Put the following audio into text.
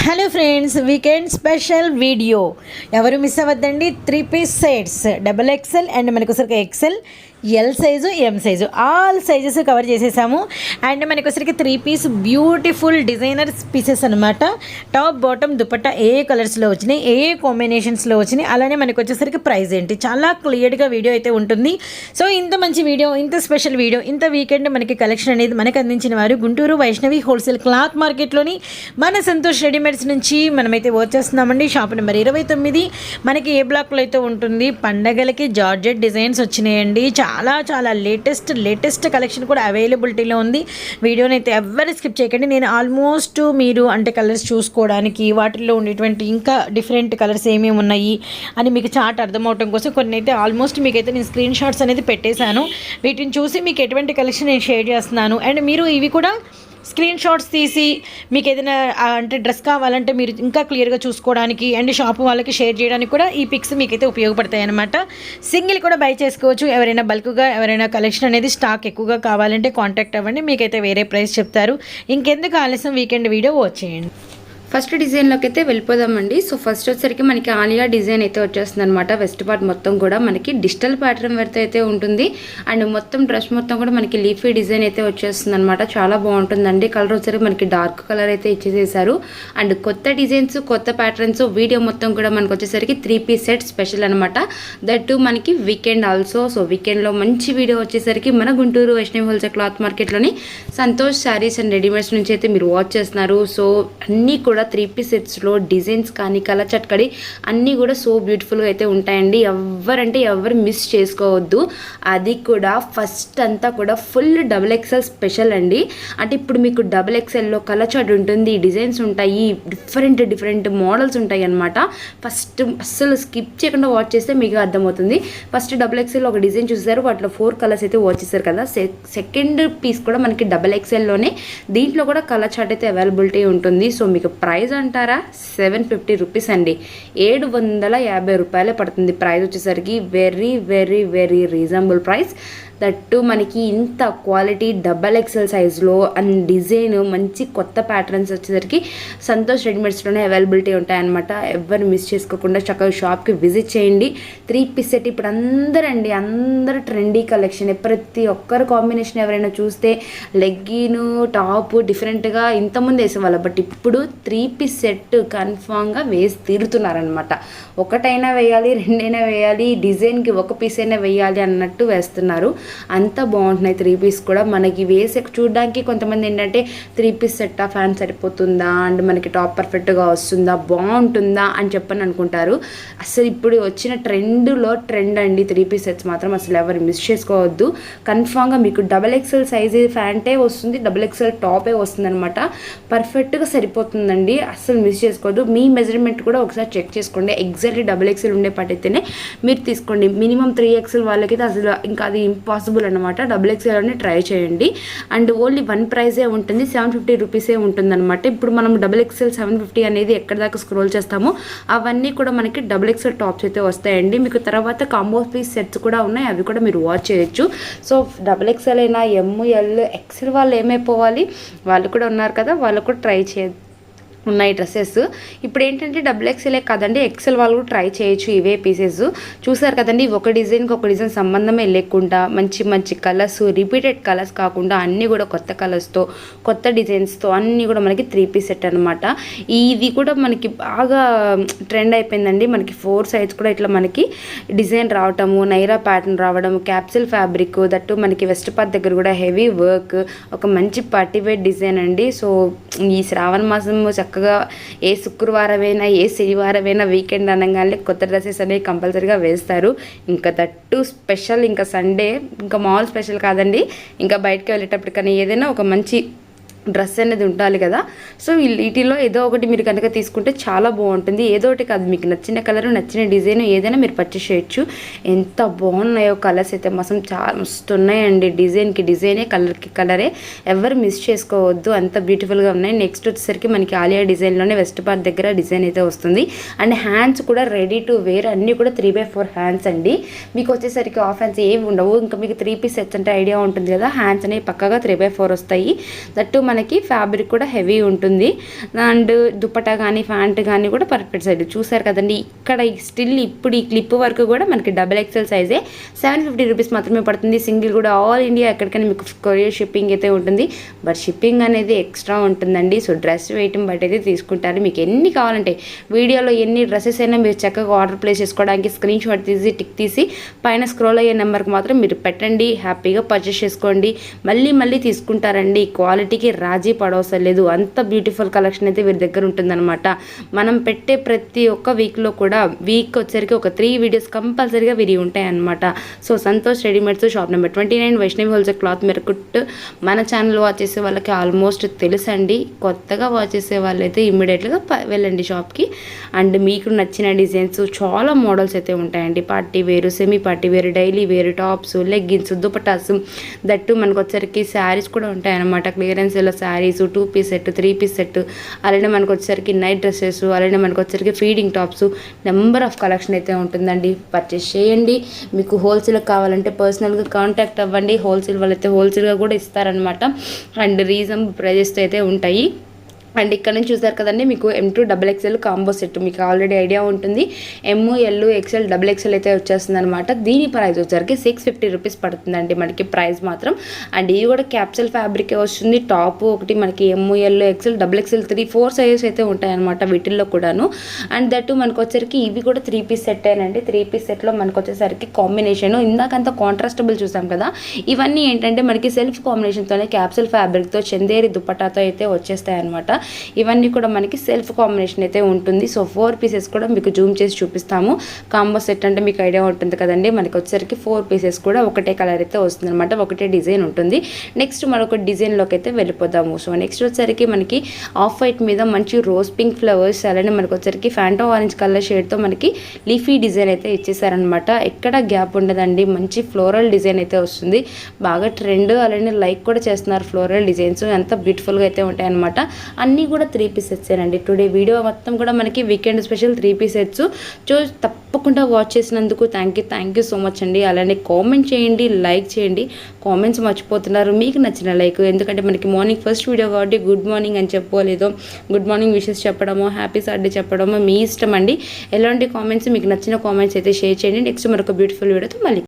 Hello friends weekend special video ఎవరు miss అవ్వద్దండి? Three piece sets double XL and మనకొసరికి XL L size M size all sizes cover చేసేసాము. And మనకొసరికి three piece beautiful designer pieces అనమాట top bottom dupatta ఏ కలర్స్లో వచ్చినాయి ఏ కాంబినేషన్స్లో వచ్చినాయి అలానే మనకు వచ్చేసరికి ప్రైస్ ఏంటి? చాలా క్లియర్గా వీడియో అయితే ఉంటుంది. సో ఇంత మంచి వీడియో ఇంత స్పెషల్ వీడియో ఇంత వీకెండ్ మనకి కలెక్షన్ అనేది మనకు అందించిన వారు గుంటూరు వైష్ణవి హోల్సేల్ క్లాత్ మార్కెట్లోని మన సంతోష్ రెడీమేడ్స్ నుంచి మనమైతే వచ్చేస్తున్నామండి షాప్ నెంబర్ ఇరవై తొమ్మిది. మనకి ఏ బ్లాక్లో అయితే ఉంటుంది? పండగలకి జార్జెట్ డిజైన్స్ వచ్చినాయండి. చాలా చాలా చాలా లేటెస్ట్ లేటెస్ట్ కలెక్షన్ కూడా అవైలబిలిటీలో ఉంది. వీడియోని అయితే ఎవరు స్కిప్ చేయకండి. నేను ఆల్మోస్ట్ మీరు అంటే కలర్స్ చూసుకోవడానికి వాటిల్లో ఉండేటువంటి ఇంకా డిఫరెంట్ కలర్స్ ఏమేమి ఉన్నాయి అని మీకు చార్ట్ అర్థమవటం కోసం కొన్ని అయితే ఆల్మోస్ట్ మీకైతే నేను స్క్రీన్ షాట్స్ అనేది పెట్టేశాను. వీటిని చూసి మీకు ఎటువంటి కలెక్షన్ నేను షేర్ చేస్తున్నాను. అండ్ మీరు ఇవి కూడా స్క్రీన్ షాట్స్ తీసి మీకు ఏదైనా అంటే డ్రెస్ కావాలంటే మీరు ఇంకా క్లియర్గా చూసుకోవడానికి అండ్ షాప్ వాళ్ళకి షేర్ చేయడానికి కూడా ఈ పిక్స్ మీకైతే ఉపయోగపడతాయి అనమాట సింగిల్ కూడా బై చేసుకోవచ్చు. ఎవరైనా బల్క్గా ఎవరైనా కలెక్షన్ అనేది స్టాక్ ఎక్కువగా కావాలంటే కాంటాక్ట్ అవ్వండి. మీకైతే వేరే ప్రైస్ చెప్తారు. ఇంకెందుకు ఆలస్యం వీకెండ్ వీడియో వచ్చేయండి ఫస్ట్ డిజైన్లోకి అయితే వెళ్ళిపోదామండి. సో ఫస్ట్ వచ్చేసరికి మనకి ఆలియా డిజైన్ అయితే వచ్చేస్తుంది అనమాట వెస్ట్ పార్ట్ మొత్తం కూడా మనకి డిజిటల్ ప్యాటర్న్ వర్త్ అయితే ఉంటుంది. అండ్ మొత్తం డ్రెస్ మొత్తం కూడా మనకి లీఫీ డిజైన్ అయితే వచ్చేస్తుంది అనమాట చాలా బాగుంటుందండి. కలర్ వచ్చేసరికి మనకి డార్క్ కలర్ అయితే ఇచ్చేసేసారు. అండ్ కొత్త డిజైన్స్ కొత్త ప్యాటర్న్స్ వీడియో మొత్తం కూడా మనకు వచ్చేసరికి త్రీ పీస్ సెట్ స్పెషల్ అనమాట దట్ టు మనకి వీకెండ్ ఆల్సో. సో వీకెండ్లో మంచి వీడియో వచ్చేసరికి మన గుంటూరు వైష్ణవి హోల్సేల్ క్లాత్ మార్కెట్లోని సంతోష్ శారీస్ అండ్ రెడీమేడ్స్ నుంచి అయితే మీరు వాచ్ చేస్తున్నారు. సో అన్నీ కూడా త్రీ పీస్ సెట్స్లో డిజైన్స్ కానీ కలర్ చట్కడి అన్నీ కూడా సో బ్యూటిఫుల్గా అయితే ఉంటాయండి. ఎవరంటే ఎవరు మిస్ చేసుకోవద్దు. అది కూడా ఫస్ట్ అంతా కూడా ఫుల్ డబుల్ ఎక్సెల్ స్పెషల్ అండి. అంటే ఇప్పుడు మీకు డబుల్ ఎక్సెల్లో కలర్ చాట్ ఉంటుంది డిజైన్స్ ఉంటాయి డిఫరెంట్ డిఫరెంట్ మోడల్స్ ఉంటాయి అనమాట ఫస్ట్ అస్సలు స్కిప్ చేయకుండా వాచ్ చేస్తే మీకు అర్థమవుతుంది. ఫస్ట్ డబుల్ ఎక్సెల్ ఒక డిజైన్ చూసారు వాటిలో ఫోర్ కలర్స్ అయితే వాచ్ చేశారు కదా. సెకండ్ పీస్ కూడా మనకి డబుల్ ఎక్సెల్లోనే దీంట్లో కూడా కలర్ చాట్ అయితే అవైలబిలిటీ ఉంటుంది. సో మీకు ప్రైస్ ప్రైజ్ అంటారా? సెవెన్ ఫిఫ్టీ రూపీస్ అండి. ఏడు వందల యాభై రూపాయలే పడుతుంది ప్రైస్ వచ్చేసరికి. Very very very reasonable price. That మనకి ఇంత క్వాలిటీ డబల్ ఎక్సెల్ సైజులో అండ్ డిజైన్ మంచి కొత్త ప్యాటర్న్స్ వచ్చేసరికి సంతోష్ రెడీమేడ్స్లోనే అవైలబిలిటీ ఉంటాయన్నమాట. ఎవరు మిస్ చేసుకోకుండా చక్కగా షాప్కి విజిట్ చేయండి. త్రీ పీస్ సెట్ ఇప్పుడు అందరండి అందరు ట్రెండీ కలెక్షన్ ప్రతి ఒక్కరు కాంబినేషన్ ఎవరైనా చూస్తే లెగ్గీను టాప్ డిఫరెంట్గా ఇంతకుముందు వేసేవాళ్ళు. బట్ ఇప్పుడు త్రీ పీస్ సెట్ కన్ఫామ్గా వేసి తీరుతున్నారనమాట ఒకటైనా వేయాలి రెండైనా వేయాలి డిజైన్కి ఒక పీస్ అయినా వేయాలి అన్నట్టు వేస్తున్నారు. అంత బాగుంటున్నాయి త్రీ పీస్ కూడా. మనకి వేసే చూడడానికి కొంతమంది ఏంటంటే త్రీ పీస్ సెట్ ఫ్యాన్ సరిపోతుందా? అండ్ మనకి టాప్ పర్ఫెక్ట్గా వస్తుందా? బాగుంటుందా? అని చెప్పని అనుకుంటారు. అసలు ఇప్పుడు వచ్చిన ట్రెండ్లో ట్రెండ్ అండి త్రీ పీస్ సెట్స్ మాత్రం అసలు ఎవరు మిస్ చేసుకోవద్దు. కన్ఫామ్గా మీకు డబల్ ఎక్సెల్ సైజ్ ప్యాంటే వస్తుంది డబల్ ఎక్సెల్ టాపే వస్తుంది అనమాట పర్ఫెక్ట్గా సరిపోతుందండి. అసలు మిస్ చేసుకోవద్దు. మీ మెజర్మెంట్ కూడా ఒకసారి చెక్ చేసుకోండి. ఎగ్జాక్ట్లీ డబల్ ఎక్సెల్ ఉండే పట్టయితేనే మీరు తీసుకోండి. మినిమం త్రీ ఎక్సెల్ వాళ్ళకైతే అసలు ఇంకా అది ఇంపాసిబుల్ అనమాట డబుల్ ఎక్స్ఎల్ అని ట్రై చేయండి. అండ్ ఓన్లీ వన్ ప్రైజే ఉంటుంది సెవెన్ ఫిఫ్టీ రూపీసే ఉంటుంది అనమాట ఇప్పుడు మనం డబుల్ ఎక్స్ఎల్ సెవెన్ ఫిఫ్టీ అనేది ఎక్కడ దాకా స్క్రోల్ చేస్తామో అవన్నీ కూడా మనకి డబుల్ ఎక్స్ఎల్ టాప్స్ అయితే వస్తాయండి. మీకు తర్వాత కాంబో పీస్ సెట్స్ కూడా ఉన్నాయి అవి కూడా మీరు వాచ్ చేయొచ్చు. సో డబుల్ ఎక్స్ఎల్ అయినా ఎమ్ ఎల్ ఎక్సెల్ వాళ్ళు ఏమైపోవాలి? వాళ్ళు కూడా ఉన్నారు కదా వాళ్ళు కూడా ట్రై చే ఉన్నాయి డ్రెస్సెస్. ఇప్పుడు ఏంటంటే డబుల్ ఎక్సెలే కదండి ఎక్సెల్ వాళ్ళు కూడా ట్రై చేయొచ్చు ఇవే పీసెస్ చూసారు కదండి ఒక డిజైన్కి ఒక డిజైన్ సంబంధమే లేకుండా మంచి మంచి కలర్స్ రిపీటెడ్ కలర్స్ కాకుండా అన్నీ కూడా కొత్త కలర్స్తో కొత్త డిజైన్స్తో అన్నీ కూడా మనకి త్రీ పీస్ సెట్ అనమాట ఇది కూడా మనకి బాగా ట్రెండ్ అయిపోయిందండి. మనకి ఫోర్ సైజ్ కూడా ఇట్లా మనకి డిజైన్ రావటము నైరా ప్యాటర్న్ రావడం క్యాప్సిల్ ఫ్యాబ్రిక్ దట్టు మనకి వెస్ట్ పార్ట్ దగ్గర కూడా హెవీ వర్క్ ఒక మంచి పార్టీవేర్ డిజైన్ అండి. సో ఈ శ్రావణ మాసం చక్కగా ఏ శుక్రవారమైనా ఏ శనివారమైనా వీకెండ్ అనగానే కొత్త డ్రెస్సెస్ అనేవి కంపల్సరీగా వేస్తారు. ఇంకా దట్టు స్పెషల్ ఇంకా సండే ఇంకా మాల్ స్పెషల్ కాదండి. ఇంకా బయటకు వెళ్ళేటప్పటికన్నా ఏదైనా ఒక మంచి డ్రెస్ అనేది ఉండాలి కదా. సో వీటిలో ఏదో ఒకటి మీరు కనుక తీసుకుంటే చాలా బాగుంటుంది. ఏదో ఒకటి కాదు మీకు నచ్చిన కలర్ నచ్చిన డిజైన్ ఏదైనా మీరు పర్చేస్ చేయొచ్చు. ఎంత బాగున్నాయో కలర్స్ అయితే మసం చాలా మస్తు ఉన్నాయండి డిజైన్కి డిజైనే కలర్కి కలరే. ఎవరు మిస్ చేసుకోవద్దు. అంత బ్యూటిఫుల్గా ఉన్నాయి. నెక్స్ట్ వచ్చేసరికి మనకి ఆలియా డిజైన్లోనే వెస్ట్ పార్ట్ దగ్గర డిజైన్ అయితే వస్తుంది. అండ్ హ్యాండ్స్ కూడా రెడీ టు వేర్. అన్నీ కూడా త్రీ బై ఫోర్ హ్యాండ్స్ అండి. మీకు వచ్చేసరికి ఆఫ్ హ్యాండ్స్ ఏవి ఉండవు. ఇంకా మీకు త్రీ పీస్ సెట్స్ అంటే ఐడియా ఉంటుంది కదా. హ్యాండ్స్ అనేవి పక్కగా త్రీ బై ఫోర్ వస్తాయి. దట్టు మనకి ఫ్యాబ్రిక్ కూడా హెవీ ఉంటుంది. అండ్ దుప్పట కానీ ప్యాంట్ కానీ కూడా పర్ఫెక్ట్ సైజ్. చూసారు కదండి ఇక్కడ స్టిల్ ఇప్పుడు ఈ క్లిప్ వరకు కూడా మనకి డబుల్ ఎక్సెల్ సైజే. సెవెన్ ఫిఫ్టీ రూపీస్ మాత్రమే పడుతుంది. సింగిల్ కూడా ఆల్ ఇండియా ఎక్కడికైనా మీకు కొరియర్ షిప్పింగ్ అయితే ఉంటుంది. బట్ షిప్పింగ్ అనేది ఎక్స్ట్రా ఉంటుందండి. సో డ్రెస్ వేయటం బట్టి అయితే తీసుకుంటారు. మీకు ఎన్ని కావాలంటే వీడియోలో ఎన్ని డ్రెస్సెస్ అయినా మీరు చక్కగా ఆర్డర్ ప్లేస్ చేసుకోవడానికి స్క్రీన్ షాట్ తీసి టిక్ తీసి పైన స్క్రోల్ అయ్యే నెంబర్కి మాత్రం మీరు పెట్టండి. హ్యాపీగా పర్చేస్ చేసుకోండి. మళ్ళీ మళ్ళీ తీసుకుంటారండి. క్వాలిటీకి రాజీ పడవసలేదు అంత బ్యూటిఫుల్ కలెక్షన్ అయితే వీరి దగ్గర ఉంటుందన్నమాట. మనం పెట్టే ప్రతి ఒక్క వీక్లో కూడా వీక్ వచ్చరికి ఒక త్రీ వీడియోస్ కంపల్సరీగా వీరి ఉంటాయన్నమాట. So Santosh readymades shop number twenty nine Vaishnavi wholesale cloth మెరకుట్ మన ఛానల్ వాచ్ చేసే వాళ్ళకి ఆల్మోస్ట్ తెలుసండి. కొత్తగా వాచ్ చేసే వాళ్ళైతే ఇమ్మీడియట్గా వెళ్ళండి షాప్కి అండ్ మీకు నచ్చిన డిజైన్స్ చాలా మోడల్స్ అయితే ఉంటాయండి. పార్టీ వేరు సెమీ పార్టీ వేరు డైలీ వేరు టాప్స్ లెగ్గిన్స్ దుపటాస్ దట్టు మనకు వచ్చరికి శారీస్ కూడా ఉంటాయన్నమాట. క్లియరెన్స్ ఇలా saris two piece set three piece set. అలానే మనకు వచ్చేసరికి నైట్ డ్రెస్సెస్ అలానే మనకు వచ్చేసరికి feeding tops. Number of collection అయితే ఉంటుందండి. పర్చేస్ చేయండి. మీకు హోల్సేల్ కావాలంటే పర్సనల్గా కాంటాక్ట్ అవ్వండి. హోల్సేల్ వాళ్ళైతే హోల్సేల్గా కూడా ఇస్తారనమాట అండ్ రీజనబుల్ ప్రైజెస్ అయితే ఉంటాయి. అండ్ ఇక్కడ నుంచి చూసారు కదండి మీకు M two double XL combo set మీకు ఆల్రెడీ ఐడియా ఉంటుంది. M L XL double XL అయితే వచ్చేస్తుంది అనమాట దీని ప్రైస్ వచ్చరికి సిక్స్ ఫిఫ్టీ రూపీస్ పడుతుందండి మనకి ప్రైస్ మాత్రం. అండ్ ఇది కూడా క్యాప్సల్ ఫ్యాబ్రికే వస్తుంది. టాప్ ఒకటి మనకి M L XL double XL three four sizes అయితే ఉంటాయన్నమాట వీటిల్లో కూడాను. అండ్ దట్టు మనకు వచ్చరికి ఇవి కూడా త్రీ పీస్ సెట్ అండి త్రీ పీస్ సెట్లో మనకు వచ్చేసరికి కాంబినేషన్ ఇందాకంతా కాంట్రాస్టబుల్ చూసాం కదా. ఇవన్నీ ఏంటంటే మనకి సెల్ఫ్ కాంబినేషన్తోనే క్యాప్సల్ ఫ్యాబ్రిక్తో చందేరి దుప్పటాతో అయితే వచ్చేస్తాయి అనమాట ఇవన్నీ కూడా మనకి సెల్ఫ్ కాంబినేషన్ అయితే ఉంటుంది. సో ఫోర్ పీసెస్ కూడా మీకు జూమ్ చేసి చూపిస్తాము. కాంబో సెట్ అంటే మీకు ఐడియా ఉంటుంది కదండి. మనకి వచ్చేసరికి ఫోర్ పీసెస్ కూడా ఒకటే కలర్ అయితే వస్తుంది అనమాట ఒకటే డిజైన్ ఉంటుంది. నెక్స్ట్ మరొక డిజైన్లోకి అయితే వెళ్ళిపోదాము. సో నెక్స్ట్ వచ్చేసరికి మనకి ఆఫ్ వైట్ మీద మంచి రోజ్ పింక్ ఫ్లవర్స్ అలానే మనకి వచ్చేసరికి ఫ్యాంటో ఆరెంజ్ కలర్ షేడ్తో మనకి లీఫీ డిజైన్ అయితే ఇచ్చేసారనమాట ఎక్కడ గ్యాప్ ఉండదండి. మంచి ఫ్లోరల్ డిజైన్ అయితే వస్తుంది. బాగా ట్రెండ్ అలానే లైక్ కూడా చేస్తున్నారు ఫ్లోరల్ డిజైన్స్. ఎంత బ్యూటిఫుల్గా అయితే ఉంటాయన్నమాట. అన్నీ కూడా త్రీ పీస్ సెట్సేనండి టుడే వీడియో మొత్తం కూడా మనకి weekend special three piece sets చూ తప్పకుండా వాచ్ చేసినందుకు thank you thank you so much అండి. అలానే కామెంట్ చేయండి లైక్ చేయండి. కామెంట్స్ మర్చిపోతున్నారు. మీకు నచ్చిన లైక్ ఎందుకంటే మనకి మార్నింగ్ ఫస్ట్ వీడియో కాబట్టి గుడ్ మార్నింగ్ అని చెప్పుకోలేదు గుడ్ మార్నింగ్ విషెస్ చెప్పడమో హ్యాపీ సాటర్డే చెప్పడమో మీ ఇష్టం అండి. ఎలాంటి కామెంట్స్ మీకు నచ్చిన కామెంట్స్ అయితే షేర్ చేయండి. నెక్స్ట్ మరొక బ్యూటిఫుల్ వీడియోతో మళ్ళీ